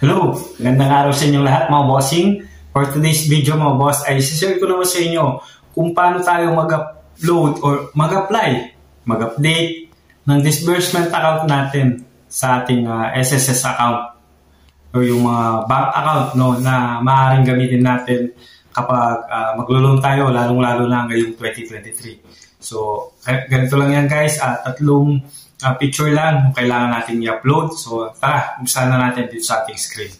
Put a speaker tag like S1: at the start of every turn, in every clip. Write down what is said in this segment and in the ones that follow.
S1: Hello! Gandang araw sa inyong lahat mga bossing. For today's video mga boss ay share ko naman sa inyo kung paano tayo mag-upload or mag-apply, mag-update ng disbursement account natin sa ating uh, SSS account or yung mga bank account no, na maaaring gamitin natin kapag uh, maglo-loan tayo, lalong-lalo na ngayong 2023. So, ganito lang yan guys, uh, tatlong uh, picture lang kailangan natin i-upload. So tara, umpisahan na natin dito sa ating screen.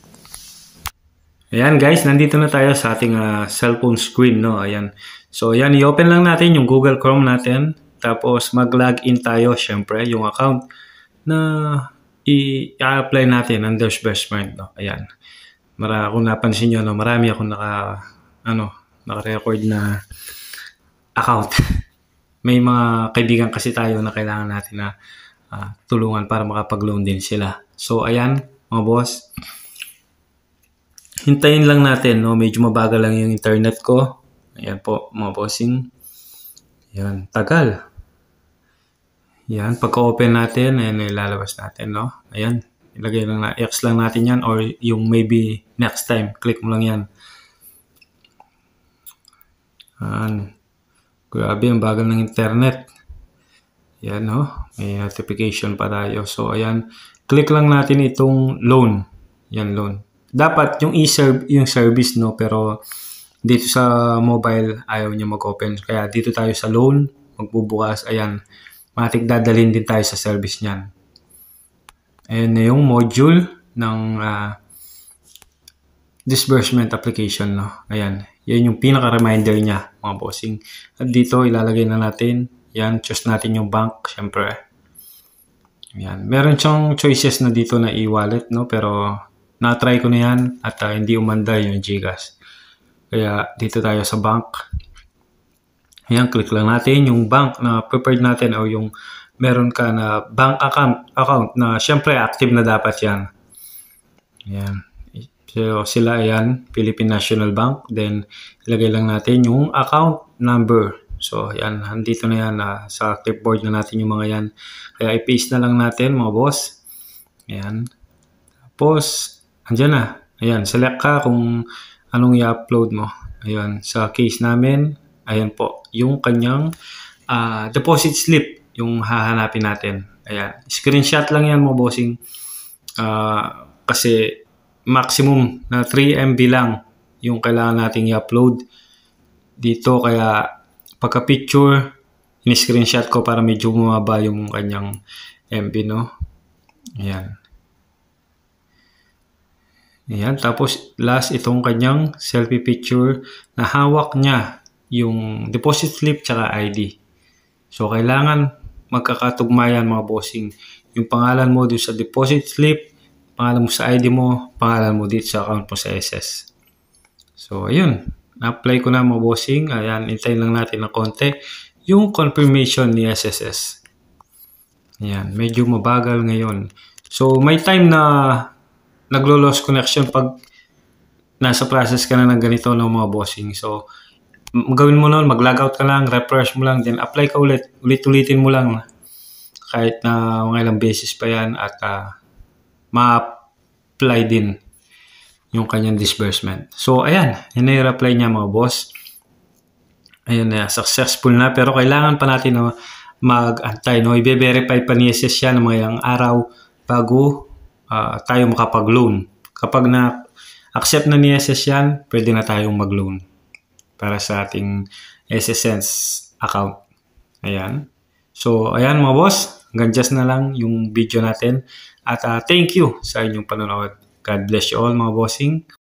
S1: Ayan guys, nandito na tayo sa ating uh, cellphone screen. No? Ayan. So ayan, i-open lang natin yung Google Chrome natin. Tapos mag-login tayo, syempre, yung account na i-apply natin ng disbursement. No? Ayan. Mara, kung napansin nyo, no, marami akong naka, ano, naka-record na account. May mga kaibigan kasi tayo na kailangan natin na uh, tulungan para makapag-loan din sila. So, ayan, mga boss. Hintayin lang natin, no? Medyo mabagal lang yung internet ko. Ayan po, mga bossing. Ayan, tagal. Ayan, pagka-open natin, ayan, ilalabas natin, no? Ayan, ilagay lang na, X lang natin yan or yung maybe next time. Click mo lang yan. Ayan. Grabe, ang bagal ng internet. Yan, no? May notification pa tayo. So, ayan. Click lang natin itong loan. Yan, loan. Dapat yung e-serve, yung service, no? Pero dito sa mobile, ayaw niya mag-open. Kaya dito tayo sa loan, magbubukas. Ayan. Matik dadalhin din tayo sa service niyan. Ayan na yung module ng uh, disbursement application, no? Ayan. Yan yung pinaka-reminder niya, mga bossing. At dito, ilalagay na natin yan, choose natin yung bank, syempre. Yan. Meron siyang choices na dito na e-wallet, no? Pero na-try ko na yan at uh, hindi umanda yung Gcash. Kaya dito tayo sa bank. Yan, click lang natin yung bank na prepared natin o yung meron ka na bank account, account na syempre active na dapat yan. Yan. So, sila yan, Philippine National Bank. Then, ilagay lang natin yung account number So, yan, andito na yan uh, sa clipboard na natin yung mga yan. Kaya i-paste na lang natin mga boss. Ayan. Tapos, andyan na. Ayan, select ka kung anong i-upload mo. Ayan, sa case namin, ayan po, yung kanyang uh, deposit slip, yung hahanapin natin. Ayan, screenshot lang yan mga bossing. Uh, kasi maximum na 3 MB lang yung kailangan nating i-upload dito. Kaya pagka-picture, in-screenshot ko para medyo bumaba yung kanyang MB, no? Ayan. Ayan. Tapos, last, itong kanyang selfie picture na hawak niya yung deposit slip tsaka ID. So, kailangan magkakatugmayan mga bossing. Yung pangalan mo dito sa deposit slip, pangalan mo sa ID mo, pangalan mo dito sa account mo sa SS. So, ayun na-apply ko na mga bossing. Ayan, hintayin lang natin ng konti. Yung confirmation ni SSS. Ayan, medyo mabagal ngayon. So, may time na naglo-lost connection pag nasa process ka na ng ganito ng mga bossing. So, gawin mo nun, mag-logout ka lang, refresh mo lang, then apply ka ulit. Ulit-ulitin mo lang. Kahit na mga ilang beses pa yan at uh, ma-apply din yung kanyang disbursement. So, ayan, yun na yung reply niya mga boss. Ayan na, successful na. Pero kailangan pa natin na mag-antay. No? I-verify pa ni SS yan ng mga araw bago uh, tayo makapag-loan. Kapag na-accept na ni SS yan, pwede na tayong mag-loan para sa ating SSNS account. Ayan. So, ayan mga boss. Hanggang just na lang yung video natin. At uh, thank you sa inyong panonood. God bless you all mga bossing.